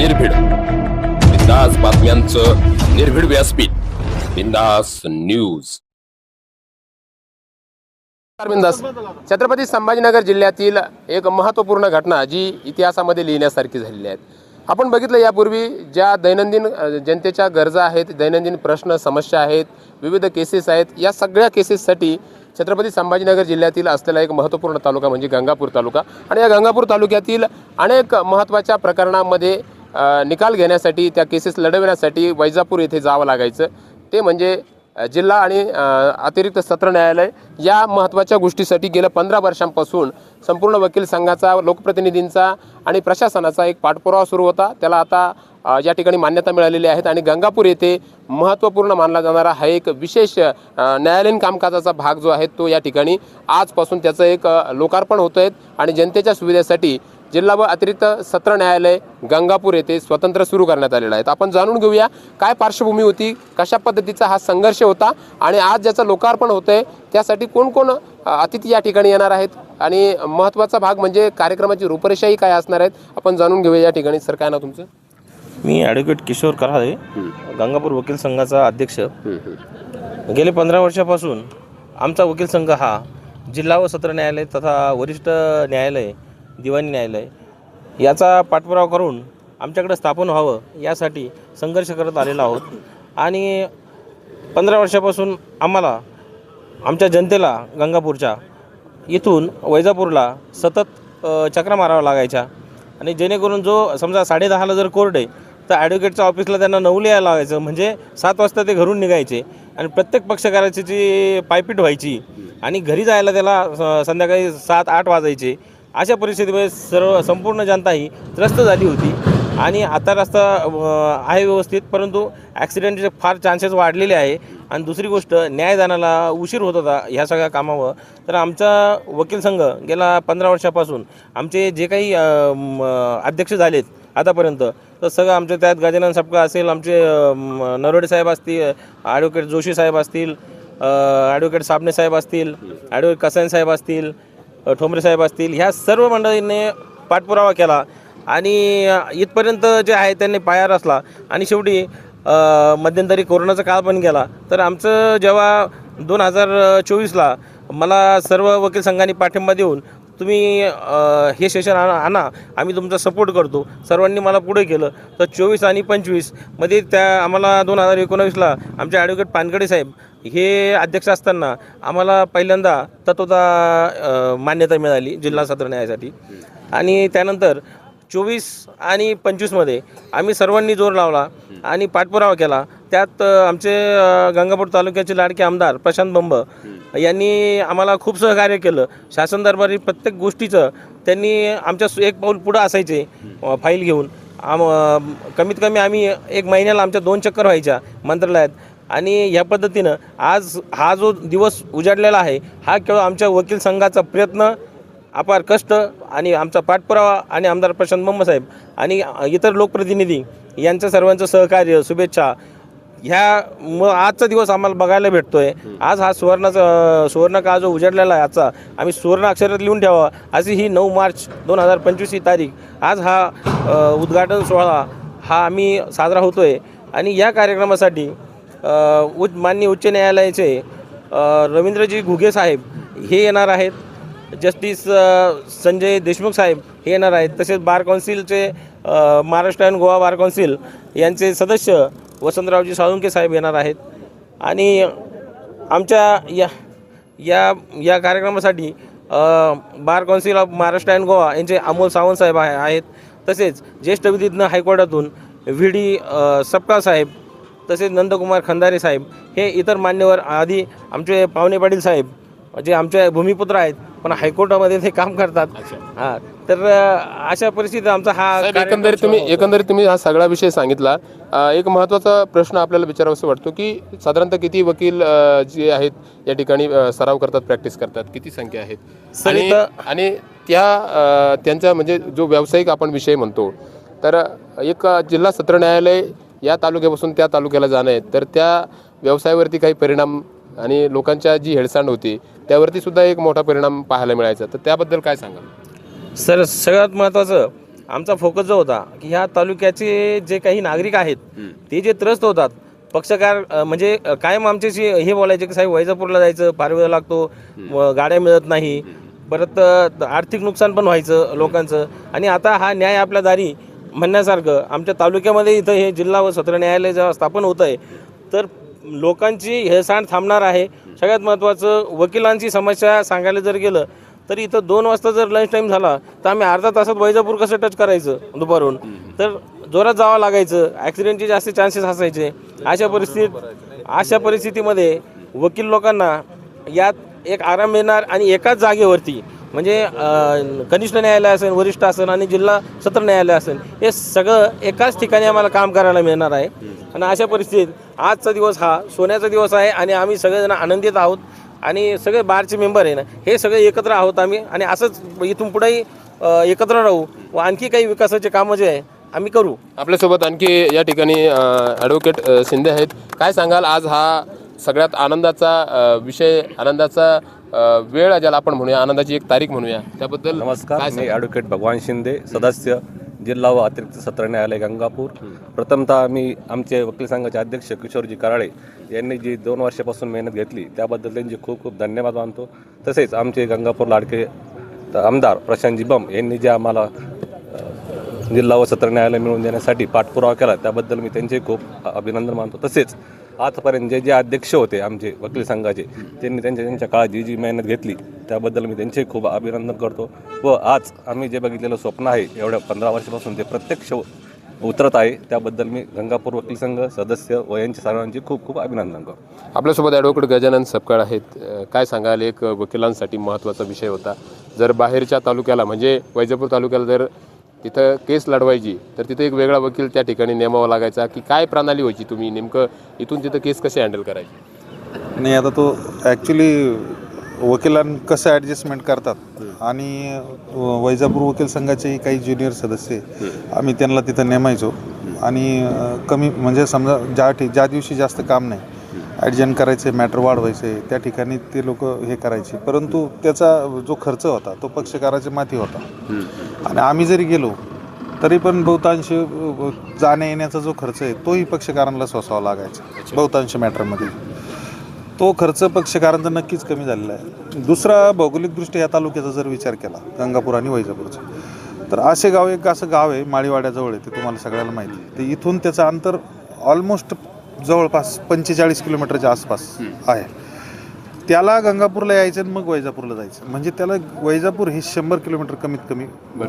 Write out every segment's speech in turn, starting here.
निर्भीड. बिंदास बातम्यांचं निर्भीड व्यासपीठ. बिंदास न्यूज. बिंदास. छत्रपती संभाजीनगर जिल्ह्यातील एक महत्त्वपूर्ण घटना जी इतिहासामध्ये लिहिण्यासारखी झालेली आहे. आपण बघितलं यापूर्वी ज्या दैनंदिन जनतेच्या गरजा आहेत दैनंदिन प्रश्न समस्या आहेत विविध केसेस आहेत या सगळ्या केसेससाठी छत्रपती संभाजीनगर जिल्ह्यातील असलेला एक महत्त्वपूर्ण तालुका म्हणजे गंगापूर तालुका. आणि या गंगापूर तालुक्यातील अनेक महत्त्वाच्या प्रकरणामध्ये निकाल घेण्यासाठी त्या केसेस लढविण्यासाठी वैजापूर येथे जावं लागायचं. ते म्हणजे जिल्हा आणि अतिरिक्त सत्र न्यायालय या महत्त्वाच्या गोष्टीसाठी गेल्या पंधरा वर्षांपासून संपूर्ण वकील संघाचा लोकप्रतिनिधींचा आणि प्रशासनाचा एक पाठपुरावा सुरू होता. त्याला आता या ठिकाणी मान्यता मिळालेली आहेत आणि गंगापूर येथे महत्त्वपूर्ण मानला जाणारा हा एक विशेष न्यायालयीन कामकाजाचा भाग जो आहे तो या ठिकाणी आजपासून त्याचं एक लोकार्पण होत आहे आणि जनतेच्या सुविधेसाठी जिल्हा व अतिरिक्त सत्र न्यायालय गंगापूर येथे स्वतंत्र सुरू करण्यात आलेलं आहे. आपण जाणून घेऊया काय पार्श्वभूमी होती कशा पद्धतीचा हा संघर्ष होता आणि आज ज्याचं लोकार्पण होतं आहे त्यासाठी कोण कोण अतिथी या ठिकाणी येणार आहेत? आणि महत्त्वाचा भाग म्हणजे कार्यक्रमाची रूपरेषाही काय असणार आहेत? आपण जाणून घेऊया या ठिकाणी. सर काय नाव तुमचं? मी ॲडव्होकेट किशोर कराळे गंगापूर वकील संघाचा अध्यक्ष. गेले पंधरा वर्षापासून आमचा वकील संघ हा जिल्हा व सत्र न्यायालय तथा वरिष्ठ न्यायालय दिवाणी न्यायालय. याचा पाठपुरावा करून आमच्याकडे स्थापन व्हावं यासाठी संघर्ष करत आलेलो आहोत. आणि पंधरा वर्षापासून आम्हाला आमच्या जनतेला गंगापूरच्या इथून वैजापूरला सतत अ, चक्रा माराव्या लागायच्या. आणि जेणेकरून जो समजा साडेदहाला जर कोर्ट आहे तर ॲडव्होकेटच्या ऑफिसला त्यांना नऊ लिहायला लागायचं. म्हणजे सात वाजता ते घरून निघायचे. आणि प्रत्येक पक्षकाराची जी पायपीट व्हायची आणि घरी जायला त्याला स- संध्याकाळी सात आठ वाजायचे. अशा परिस्थितीमध्ये सर्व संपूर्ण जनता ही त्रस्त झाली होती. आणि आता रस्ता आहे व्यवस्थित परंतु ॲक्सिडेंटचे फार चान्सेस वाढलेले आहे. आणि दुसरी गोष्ट न्यायदानाला उशीर होत होता ह्या सगळ्या कामावर. तर आमचा वकील संघ गेल्या पंधरा वर्षापासून. आमचे जे काही म, अध्यक्ष झालेत आतापर्यंत तर सगळं आमचे त्यात गजानन सपका असेल आमचे नरोडे साहेब असतील ॲडव्होकेट जोशी साहेब असतील ॲडव्होकेट साबणे साहेब असतील ॲडव्होकेट कसायन साहेब असतील ठोंबरे साहेब असतील ह्या सर्व मंडळींनी पाठपुरावा केला आणि इथपर्यंत जे आहे त्यांनी पाया रचला. आणि शेवटी मध्यंतरी कोरोनाचा काळ पण गेला. तर आमचं जेव्हा दोन हजार चोवीसला मला सर्व वकील संघांनी पाठिंबा देऊन तुम्ही हे सेशन आणा आणा आम्ही तुमचा सपोर्ट करतो. सर्वांनी मला पुढे केलं. तर चोवीस आणि पंचवीसमध्ये त्या आम्हाला दोन हजार एकोणावीसला आमचे ॲडव्होकेट पानगडे साहेब हे अध्यक्ष असताना आम्हाला पहिल्यांदा तत्वता मान्यता मिळाली जिल्हा सत्र न्यायासाठी. आणि त्यानंतर चोवीस आणि पंचवीसमध्ये आम्ही सर्वांनी जोर लावला आणि पाठपुरावा केला. त्यात आमचे गंगापूर तालुक्याचे लाडके आमदार प्रशांत बंब यांनी आम्हाला खूप सहकार्य केलं. शासन दरबारी प्रत्येक गोष्टीचं त्यांनी आमच्या सु- एक पाऊल पुढं असायचे फाईल घेऊन. आम कमीत कमी आम्ही एक महिन्याला आमच्या दोन चक्कर व्हायच्या मंत्रालयात. आणि ह्या पद्धतीनं आज हा जो दिवस उजाडलेला आहे हा केवळ आमच्या वकील संघाचा प्रयत्न अपार कष्ट आणि आमचा पाठपुरावा आणि आमदार प्रशांत मम्मसाहेब साहेब आणि इतर लोकप्रतिनिधी यांचं सर्वांचं सहकार्य शुभेच्छा. ह्या मग आजचा दिवस आम्हाला बघायला भेटतो आहे आज हा सुवर्णाचा सुवर्ण काळ जो उजाडलेला आहे आजचा आम्ही सुवर्ण अक्षरात लिहून ठेवा. अशी ही नऊ मार्च दोन हजार पंचवीस ही तारीख. आज हा उद्घाटन सोहळा हा आम्ही साजरा होतो आहे आणि या कार्यक्रमासाठी उच्च माननीय उच्च न्यायालयाचे रवींद्रजी घुगे साहेब हे येणार आहेत. जस्टिस संजय देशमुख साहेब हे येणार आहेत. तसेच बार कौन्सिलचे Maharashtra and Goa bar council यांचे सदस्य वसंतरावजी साळुंके साहेब येणार आहेत. आणि आमच्या या या या कार्यक्रमासाठी bar council of Maharashtra and Goa यांचे अमोल सावंत साहेब आहेत. तसेच ज्येष्ठ विधिज्ञ हायकोर्टातून व्ही डी सपकाळ साहेब तसेच नंदकुमार खंदारे साहेब हे इतर मान्यवर आधी आमचे पावणे पाटील साहेब जे आमचे भूमिपुत्र आहेत पण हायकोर्टामध्ये ते काम करतात. हां तर अशा परिस्थितीत आमचा हा एकंदरीत तुम्ही एकंदरीत तुम्ही हा सगळा विषय सांगितला. एक महत्त्वाचा प्रश्न आपल्याला विचारावासा वाटतो की साधारणतः किती वकील जे आहेत या ठिकाणी सराव करतात प्रॅक्टिस करतात? किती संख्या आहेत? आणि त्या त्यांचा म्हणजे जो व्यावसायिक आपण विषय म्हणतो तर एक जिल्हा सत्र न्यायालय या तालुक्यापासून त्या तालुक्याला जाणं आहे. तर त्या व्यवसायावरती काही परिणाम आणि लोकांच्या जी हेळसांड होती त्यावरती सुद्धा एक मोठा परिणाम पाहायला मिळायचा. तर त्याबद्दल काय सांगाल? सर सगळ्यात महत्त्वाचं आमचा फोकस जो होता की ह्या तालुक्याचे जे काही नागरिक आहेत ते जे त्रस्त होतात पक्षकार म्हणजे कायम आमच्याशी हे बोलायचे की साहेब वैजापूरला जायचं फार वेळ लागतो गाड्या मिळत नाही परत आर्थिक नुकसान पण व्हायचं लोकांचं. आणि आता हा न्याय आपल्या दारी म्हणण्यासारखं आमच्या तालुक्यामध्ये इथं हे जिल्हा व सत्र न्यायालय जेव्हा स्थापन होतं आहे तर लोकांची हेळसांड थांबणार आहे. सगळ्यात महत्त्वाचं वकिलांची समस्या सांगायला जर गेलं तर इथं दोन वाजता जर लंच टाईम झाला तर आम्ही अर्धा तासात वैजापूर कसं टच करायचं दुपारून? तर जोरात जावं लागायचं ॲक्सिडेंटचे जास्त चान्सेस असायचे. अशा परिस्थितीत अशा परिस्थितीमध्ये वकील लोकांना यात एक आराम मिळणार आणि एकाच जागेवरती म्हणजे कनिष्ठ न्यायालय असेल वरिष्ठ असेल आणि जिल्हा सत्र न्यायालय असेल हे सगळं एकाच ठिकाणी आम्हाला काम करायला मिळणार आहे. आणि अशा परिस्थितीत आजचा दिवस हा सोन्याचा दिवस आहे आणि आम्ही सगळेजण आनंदित आहोत आणि सगळे बारचे मेंबर आहे ना हे सगळे एकत्र आहोत आम्ही आणि असंच इथून पुढेही एकत्र राहू व आणखी काही विकासाचे कामं जे आहे आम्ही करू. आपल्यासोबत आणखी या ठिकाणी ॲडव्होकेट शिंदे आहेत. काय सांगाल? आज हा सगळ्यात आनंदाचा विषय आनंदाचा वेळ ज्याला आपण म्हणूया. आनंदाची एक तारीख म्हणूया. त्याबद्दल नमस्कार मी? ॲडव्होकेट भगवान शिंदे सदस्य जिल्हा व अतिरिक्त सत्र न्यायालय गंगापूर. प्रथमतः मी आमचे वकील संघाचे अध्यक्ष किशोरजी कराळे यांनी जी दोन वर्षापासून मेहनत घेतली त्याबद्दल त्यांचे खूप खूप धन्यवाद मानतो. तसेच आमचे गंगापूर लाडके आमदार प्रशांतजी बम यांनी जे आम्हाला जिल्हा व सत्र न्यायालय मिळवून देण्यासाठी पाठपुरावा केला त्याबद्दल मी त्यांचे खूप अभिनंदन मानतो. तसेच आजपर्यंत जे जे अध्यक्ष होते आमचे वकील संघाचे त्यांनी त्यांच्या त्यांच्या काळात जी जी मेहनत घेतली त्याबद्दल मी त्यांचे खूप अभिनंदन करतो. व आज आम्ही जे बघितलेलं स्वप्न आहे एवढ्या पंधरा वर्षापासून ते प्रत्यक्ष उतरत आहे त्याबद्दल मी गंगापूर वकील संघ सदस्य व यांच्या सर्वांचे खूप खूप अभिनंदन करतो. आपल्यासोबत ॲडव्होकेट गजानन सपकाळ आहेत. काय सांगाल? एक वकिलांसाठी महत्त्वाचा विषय होता. जर बाहेरच्या तालुक्याला म्हणजे वैजापूर तालुक्याला जर तिथं केस लढवायची तर तिथं एक वेगळा वकील त्या ठिकाणी नेमावा लागायचा की काय प्रणाली व्हायची तुम्ही? नेमकं इथून तिथं केस कसे हँडल करायची? नाही आता तो ॲक्च्युली वकिलां कसं ॲडजस्टमेंट करतात? आणि वैजापूर वकील संघाचेही काही ज्युनियर सदस्य. आम्ही त्यांना तिथं नेमायचो. आणि कमी म्हणजे समजा ज्या ठि ज्या दिवशी जास्त काम नाही ॲडजस्ट करायचे मॅटर वाढवायचे त्या ठिकाणी ते लोक हे करायचे. परंतु त्याचा जो खर्च होता तो पक्षकाराच्या माथी होता. आणि आम्ही जरी गेलो तरी पण बहुतांश जाण्या येण्याचा जो खर्च आहे तोही पक्षकारांना सोसावा लागायचा बहुतांश मॅटरमध्ये तो खर्च पक्षकारांचा नक्कीच कमी झालेला आहे. दुसरा भौगोलिकदृष्ट्या या तालुक्याचा जर विचार केला गंगापूर आणि वैजापूरचा तर असे गाव एक असं गाव आहे माळीवाड्याजवळ आहे ते तुम्हाला सगळ्याला माहिती आहे. ते इथून त्याचं अंतर ऑलमोस्ट जवळपास पंचेचाळीस किलोमीटरच्या आसपास आहे. त्याला गंगापूरला यायचं आणि मग वैजापूरला जायचं. म्हणजे त्याला वैजापूर हे शंभर किलोमीटर कमीत कमी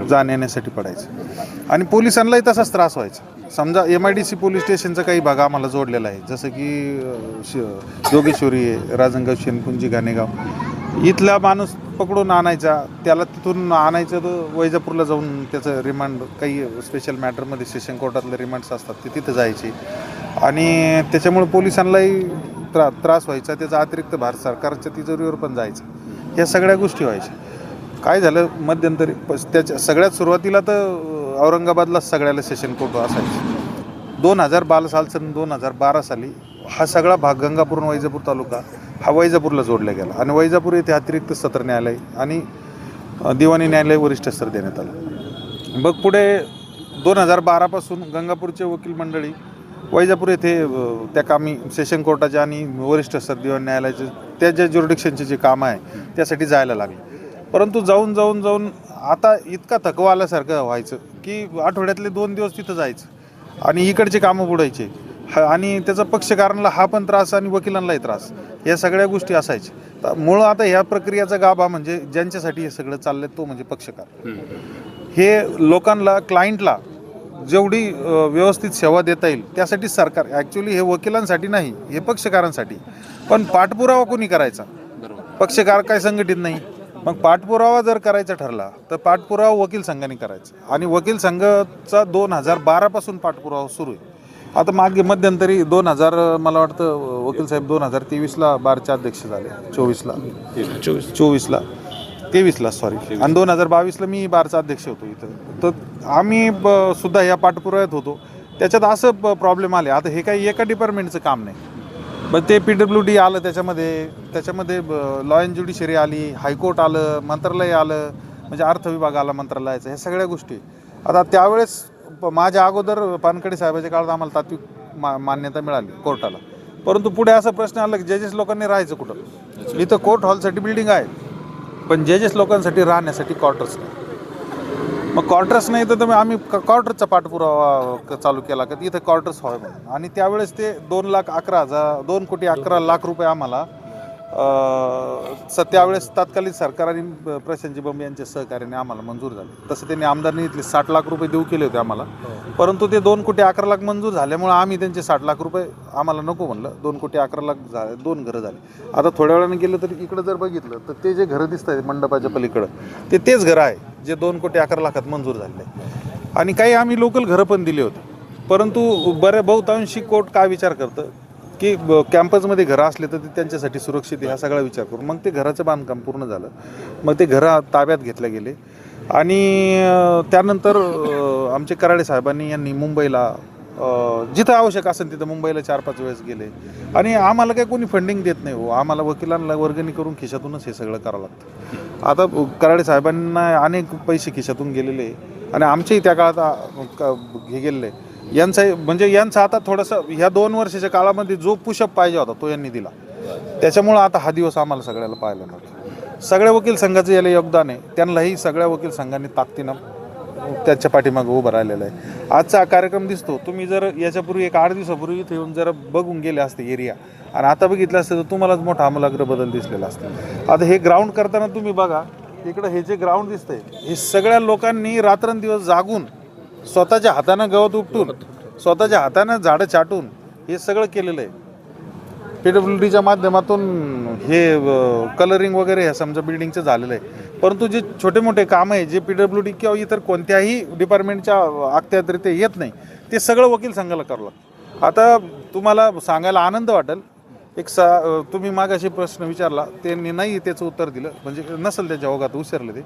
जाण्या येण्यासाठी पडायचं. आणि पोलिसांनाही तसाच त्रास व्हायचा. समजा M I D C police स्टेशनचा काही भाग आम्हाला जोडलेला आहे. जसं की जोगेश्वरी आहे राजनगाव शेनपुंजी घाणेगाव इथला माणूस पकडून आणायचा. त्याला तिथून आणायचं तर वैजापूरला जाऊन त्याचं रिमांड काही स्पेशल मॅटरमध्ये सेशन कोर्टातले रिमांड्स असतात ते तिथं जायचे. आणि त्याच्यामुळे पोलिसांनाही त्रा त्रास व्हायचा त्याचा अतिरिक्त भार सरकारच्या तिजोरीवर पण जायचा. ह्या सगळ्या गोष्टी व्हायच्या. काय झालं मध्यंतरी प- त्याच्या सगळ्यात सुरुवातीला तर औरंगाबादला औरंगाबादलाच सगळ्याला सेशन कोर्ट असायचं. दोन हजार बारा सालचं आणि दोन हजार बारा साली हा सगळा भाग गंगापूर आणि वैजापूर तालुका हा वैजापूरला जोडला गेला. आणि वैजापूर येथे अतिरिक्त सत्र न्यायालय आणि दिवाणी न्यायालय वरिष्ठ स्तर देण्यात आलं. मग पुढे दोन हजार बारापासून गंगापूरचे वकील मंडळी वैजापूर येथे त्या कामी सेशन कोर्टाचे आणि वरिष्ठ स्तर दिवाण न्यायालयाचे त्या ज्या ज्युरिडिक्शनचे जे कामं आहे त्यासाठी जायला लागले. परंतु जाऊन जाऊन जाऊन आता इतका थकवा आल्यासारखं व्हायचं की आठवड्यातले दोन दिवस तिथं जायचं आणि इकडचे कामं बुडायचे. हा आणि त्याचा पक्षकारांना हा पण त्रास आणि वकिलांनाही त्रास. या सगळ्या गोष्टी असायच्या. तर मुळं आता ह्या प्रक्रियाचा गाभा म्हणजे ज्यांच्यासाठी हे सगळं चाललंय तो म्हणजे पक्षकार. हे लोकांना क्लायंटला जेवढी व्यवस्थित सेवा देता येईल त्यासाठी सरकार ॲक्च्युली हे वकिलांसाठी नाही हे पक्षकारांसाठी. पण पाठपुरावा कोणी करायचा? पक्षकार काय संघटित नाही. मग पाठपुरावा जर करायचा ठरला तर पाठपुरावा वकील संघाने करायचा. आणि वकील संघाचा दोन हजार बारापासून पाठपुरावा सुरू आहे. आता मागे मध्यंतरी दोन हजार मला वाटतं वकील साहेब दोन हजार तेवीसला बारचे अध्यक्ष झाले चोवीसला. चोवीस. चोवीसला. तेवीसला सॉरी आणि दोन हजार बावीसला मी बारचा अध्यक्ष होतो इथं. तर आम्ही ब- सुद्धा या पाठपुराव्यात होतो. त्याच्यात असं प्रॉब्लेम आले. आता हे काही एका डिपार्टमेंटचं काम नाही. पण ते पी डब्ल्यू डी आलं त्याच्यामध्ये. त्याच्यामध्ये लॉ अँड ज्युडिशरी आली हायकोर्ट आलं मंत्रालय आलं म्हणजे अर्थ विभाग आला मंत्रालयाचं. ह्या सगळ्या गोष्टी. आता त्यावेळेस प- माझ्या अगोदर पानखडे साहेबाच्या काळात आम्हाला तात्विक मा मान्यता मिळाली कोर्टाला. परंतु पुढे असा प्रश्न आला की जजेस लोकांनी राहायचं कुठं? इथं कोर्ट हॉलसाठी बिल्डिंग आहे. पण जजेस लोकांसाठी राहण्यासाठी क्वार्टर्स नाही. मग क्वार्टर्स नाही तर तुम्ही आम्ही क्वार्टरचा पाठपुरावा चालू केला का इथं क्वार्टर्स व्हावे म्हणून. आणि त्यावेळेस ते दोन लाख अकरा हजार दोन कोटी अकरा लाख रुपये आम्हाला स त्यावेळेस तात्कालिक सरकार आणि प्रशांतजी बंब यांच्या सहकार्याने आम्हाला मंजूर झाले. तसं त्यांनी आमदारनी इथले साठ लाख रुपये देऊ केले होते आम्हाला. परंतु ते दोन कोटी अकरा लाख मंजूर झाल्यामुळे आम्ही त्यांचे साठ लाख रुपये आम्हाला नको म्हणलं. दोन कोटी अकरा लाख झाले दोन घरं झाली. आता थोड्या वेळाने गेलं तर इकडं जर बघितलं तर ते जे घरं दिसत आहेत मंडपाच्या पलीकडं ते तेच घरं आहे जे दोन कोटी अकरा लाखात मंजूर झालेले आणि काही आम्ही लोकल घरं पण दिली होती. परंतु बऱ्या बहुतांशी कोर्ट काय विचार करतं? की ब- कॅम्पसमध्ये घरं असले तर ते त्यांच्यासाठी सुरक्षित आहे हा सगळा विचार करून. मग ते घराचं बांधकाम पूर्ण झालं. मग ते घरं ताब्यात घेतले गेले. आणि त्यानंतर आमचे कराडे साहेबांनी यांनी मुंबईला जिथं आवश्यक असेल तिथं मुंबईला चार पाच वेळेस गेले. आणि आम्हाला काही कोणी फंडिंग देत नाही हो. आम्हाला वकिलांना वर्गणी करून खिशातूनच हे सगळं करावं लागतं. आता कराडे साहेबांना अनेक पैसे खिशातून गेलेले. आहे. आणि आमचेही त्या काळात हे गेलेले. आहे. यांचा म्हणजे यांचा आता थोडंसं ह्या दोन वर्षाच्या काळामध्ये जो पुशअप पाहिजे होता तो यांनी दिला. त्याच्यामुळं आता हा दिवस आम्हाला सगळ्याला पाहायला मिळतो. सगळ्या वकील संघाचं याला योगदान आहे. त्यांनाही सगळ्या वकील संघांनी ताकदीनं त्याच्या पाठीमागं उभं राहिलेलं आहे. आजचा हा कार्यक्रम दिसतो. तुम्ही जर याच्यापूर्वी एक आठ दिवसापूर्वी इथे येऊन जरा बघून गेले असते एरिया आणि आता बघितलं असतं तर तुम्हालाच मोठा आमूलाग्र बदल दिसलेला असतो. आता हे ग्राउंड करताना तुम्ही बघा इकडं हे जे ग्राउंड दिसतंय हे सगळ्या लोकांनी रात्रंदिवस जागून स्वतःच्या हातानं गवत उपटून स्वतःच्या हातानं झाडं छाटून हे सगळं केलेलं आहे. पी डब्ल्यू डीच्या माध्यमातून हे कलरिंग वगैरे हे समजा बिल्डिंगचं झालेलं आहे. परंतु जे छोटे मोठे कामं आहे जे पी डब्ल्यू डी किंवा इतर कोणत्याही डिपार्टमेंटच्या अखत्यारित्या येत नाही ते सगळं वकील संघाला करावं लागतं. आता तुम्हाला सांगायला आनंद वाटेल एक सा तुम्ही मागाशी प्रश्न विचारला त्यांनी नाही त्याचं उत्तर दिलं म्हणजे नसेल त्याच्या ओघात विसरलं ते.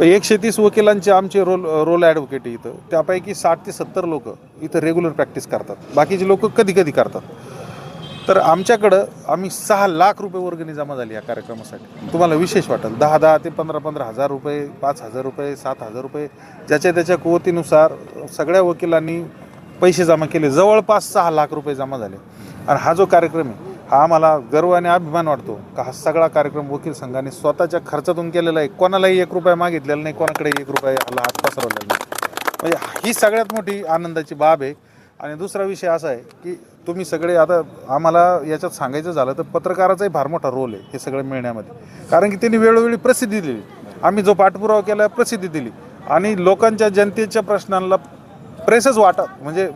एकशे तीस वकिलांचे आमचे रोल रोल ॲडव्होकेट इथं. त्यापैकी साठ ते सत्तर लोक इथं रेग्युलर प्रॅक्टिस करतात. बाकीचे लोक कधी कधी करतात. तर आमच्याकडं आम्ही सहा लाख रुपये वर्गणी जमा झाली या कार्यक्रमासाठी. तुम्हाला विशेष वाटेल. दहा दहा ते पंधरा पंधरा हजार रुपये पाच हजार रुपये सात हजार रुपये ज्याच्या त्याच्या कुवतीनुसार सगळ्या वकिलांनी पैसे जमा केले. जवळपास सहा लाख रुपये जमा झाले. आणि हा जो कार्यक्रम आहे हा आम्हाला गर्व आणि अभिमान वाटतो का हा सगळा कार्यक्रम वकील संघाने स्वतःच्या खर्चातून केलेला आहे. कोणालाही एक रुपया मागितलेला नाही कोणाकडे एक रुपया आला हात पसरवलेला नाही. म्हणजे ही सगळ्यात मोठी आनंदाची बाब आहे. आणि दुसरा विषय असा आहे की तुम्ही सगळे आता आम्हाला याच्यात सांगायचं झालं तर पत्रकाराचाही फार मोठा रोल आहे हे सगळं मिळण्यामध्ये. कारण की त्यांनी वेळोवेळी प्रसिद्धी दिली. आम्ही जो पाठपुरावा केला प्रसिद्धी दिली. आणि लोकांच्या जनतेच्या प्रश्नांना प्रेसच वाटत म्हणजे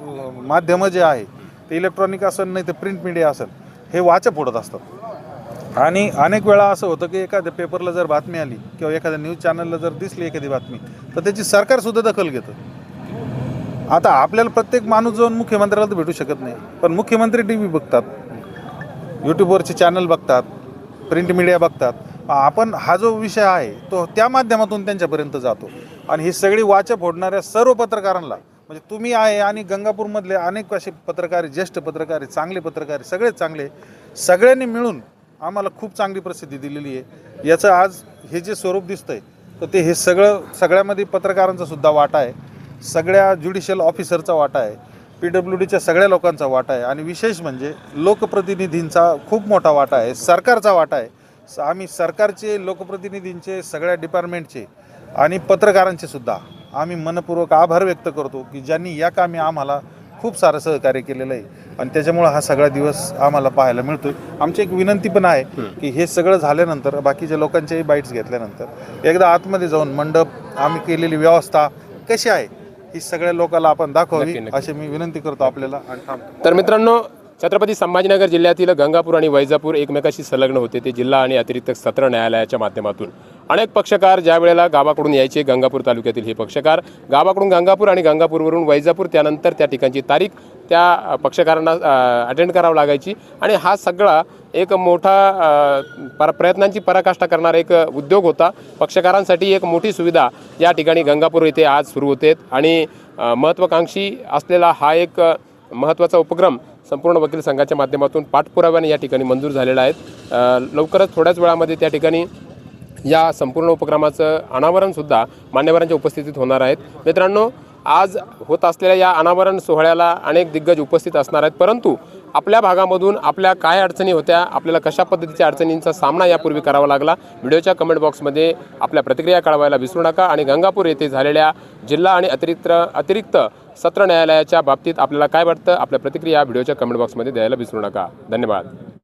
माध्यमं जे आहे ते इलेक्ट्रॉनिक असेल नाही तर प्रिंट मीडिया असेल हे वाचा फोडत असतात. आणि अनेक वेळा असं होतं की एखाद्या पेपरला जर बातमी आली किंवा एखाद्या न्यूज चॅनलला जर दिसली एखादी बातमी तर त्याची सरकारसुद्धा दखल घेतं. आता आपल्याला प्रत्येक माणूस जाऊन मुख्यमंत्र्याला तर भेटू शकत नाही. पण मुख्यमंत्री टी व्ही बघतात यूट्यूबवरचे चॅनल बघतात प्रिंट मीडिया बघतात. आपण हा जो विषय आहे तो त्या माध्यमातून त्यांच्यापर्यंत जातो. आणि ही सगळी वाचा फोडणाऱ्या सर्व पत्रकारांना म्हणजे तुम्ही आहे आणि गंगापूरमधले अनेक असे पत्रकार ज्येष्ठ पत्रकार चांगले पत्रकार सगळेच चांगले सगळ्यांनी मिळून आम्हाला खूप चांगली प्रसिद्धी दिलेली आहे. याचं आज हे जे स्वरूप दिसतंय तर ते हे सगळं सगळ्यामध्ये पत्रकारांचा सुद्धा वाटा आहे. सगळ्या ज्युडिशियल ऑफिसरचा वाटा आहे. पी डब्ल्यू डीच्या सगळ्या लोकांचा वाटा आहे. आणि विशेष म्हणजे लोकप्रतिनिधींचा खूप मोठा वाटा आहे. सरकारचा वाटा आहे. स- आम्ही सरकारचे लोकप्रतिनिधींचे सगळ्या डिपार्टमेंटचे आणि पत्रकारांचे सुद्धा. आम्ही मनपूर्वक आभार व्यक्त करतो की ज्यांनी या कामी आम्हाला खूप सारं सहकार्य केलेलं आहे. आणि त्याच्यामुळं हा सगळा दिवस आम्हाला पाहायला मिळतोय. आमची एक विनंती पण आहे की हे सगळं झाल्यानंतर बाकीच्या लोकांच्याही बाईट्स घेतल्यानंतर एकदा आतमध्ये जाऊन मंडप आम्ही केलेली व्यवस्था कशी आहे ही सगळ्या लोकांना आपण दाखवावी. अशी मी विनंती करतो आपल्याला तर मित्रांनो छत्रपती संभाजीनगर जिल्ह्यातील गंगापूर आणि वैजापूर एकमेकाशी संलग्न होते. ते जिल्हा आणि अतिरिक्त सत्र न्यायालयाच्या माध्यमातून. अनेक पक्षकार ज्या वेळेला गावाकडून यायचे गंगापूर तालुक्यातील हे पक्षकार गावाकडून गंगापूर आणि गंगापूरवरून वैजापूर त्यानंतर त्या ठिकाणची तारीख त्या पक्षकारांना अटेंड करावं लागायची. आणि हा सगळा एक मोठा पर प्रयत्नांची पराकाष्ठा करणारा एक उद्योग होता. पक्षकारांसाठी एक मोठी सुविधा या ठिकाणी गंगापूर येथे आज सुरू होते आणि महत्त्वाकांक्षी असलेला हा एक महत्त्वाचा उपक्रम संपूर्ण वकील संघाच्या माध्यमातून पाठपुराव्याने या ठिकाणी मंजूर झालेला आहे. लवकरच थोड्याच वेळामध्ये त्या ठिकाणी या संपूर्ण उपक्रमाचं अनावरणसुद्धा मान्यवरांच्या उपस्थितीत होणार आहेत. मित्रांनो आज होत असलेल्या या अनावरण सोहळ्याला अनेक दिग्गज उपस्थित असणार आहेत. परंतु आपल्या भागामधून आपल्या काय अडचणी होत्या आपल्याला कशा पद्धतीच्या अडचणींचा सामना यापूर्वी करावा लागला व्हिडिओच्या कमेंट बॉक्समध्ये आपल्या प्रतिक्रिया कळवायला विसरू नका आणि गंगापूर येथे झालेल्या जिल्हा आणि अतिरिक्त अतिरिक्त सत्र न्यायालयाच्या बाबतीत आपल्याला काय वाटतं आपल्या प्रतिक्रिया व्हिडिओच्या कमेंट बॉक्समध्ये द्यायला विसरू नका. धन्यवाद.